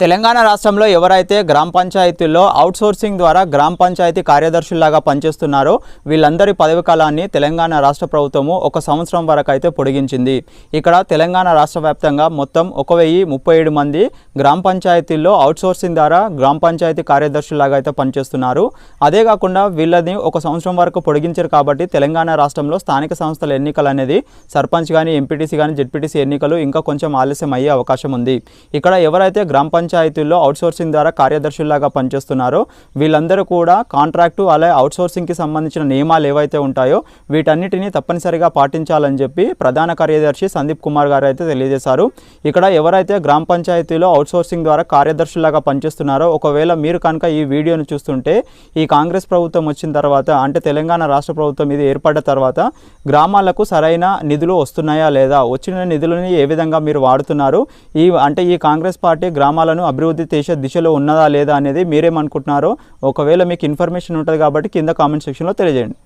తెలంగాణ రాష్ట్రంలో ఎవరైతే గ్రామ పంచాయతీల్లో అవుట్సోర్సింగ్ ద్వారా గ్రామ పంచాయతీ కార్యదర్శుల్లాగా పనిచేస్తున్నారో వీళ్ళందరి పదవి కాలాన్ని తెలంగాణ రాష్ట్ర ప్రభుత్వము ఒక సంవత్సరం వరకు అయితే పొడిగించింది. ఇక్కడ తెలంగాణ రాష్ట్ర వ్యాప్తంగా మొత్తం ఒక వెయ్యి ముప్పై ఏడు మంది గ్రామ పంచాయతీల్లో అవుట్సోర్సింగ్ ద్వారా గ్రామ పంచాయతీ కార్యదర్శుల్లాగా అయితే పనిచేస్తున్నారు. అదే కాకుండా వీళ్ళని ఒక సంవత్సరం వరకు పొడిగించారు కాబట్టి తెలంగాణ రాష్ట్రంలో స్థానిక సంస్థల ఎన్నికలు అనేది సర్పంచ్ కానీ ఎంపీటీసీ కానీ జెడ్పీటీసీ ఎన్నికలు ఇంకా కొంచెం ఆలస్యం అయ్యే అవకాశం ఉంది. ఇక్కడ ఎవరైతే గ్రామ పంచాయతీల్లో అవుట్సోర్సింగ్ ద్వారా కార్యదర్శుల్లాగా పనిచేస్తున్నారో. వీళ్ళందరూ కూడా కాంట్రాక్టు అలాగే అవుట్సోర్సింగ్కి సంబంధించిన నియమాలు ఏవైతే ఉంటాయో వీటన్నిటిని తప్పనిసరిగా పాటించాలని చెప్పి ప్రధాన కార్యదర్శి సందీప్ కుమార్ గారు అయితే తెలియజేశారు. ఇక్కడ ఎవరైతే గ్రామ పంచాయతీలో అవుట్సోర్సింగ్ ద్వారా కార్యదర్శుల్లాగా పనిచేస్తున్నారో ఒకవేళ మీరు కనుక ఈ వీడియోను చూస్తుంటే ఈ కాంగ్రెస్ ప్రభుత్వం వచ్చిన తర్వాత అంటే తెలంగాణ రాష్ట్ర ప్రభుత్వం ఇది ఏర్పడ్డ తర్వాత గ్రామాలకు సరైన నిధులు వస్తున్నాయా లేదా వచ్చిన నిధులని ఏ విధంగా మీరు వాడుతున్నారు? ఈ అంటే ఈ కాంగ్రెస్ పార్టీ తెలంగాణను అభివృద్ధి చేసే దిశలో ఉన్నదా లేదా అనేది మీరేమనుకుంటున్నారో ఒకవేళ మీకు ఇన్ఫర్మేషన్ ఉంటుంది కాబట్టి కింద కామెంట్ సెక్షన్లో తెలియజేయండి.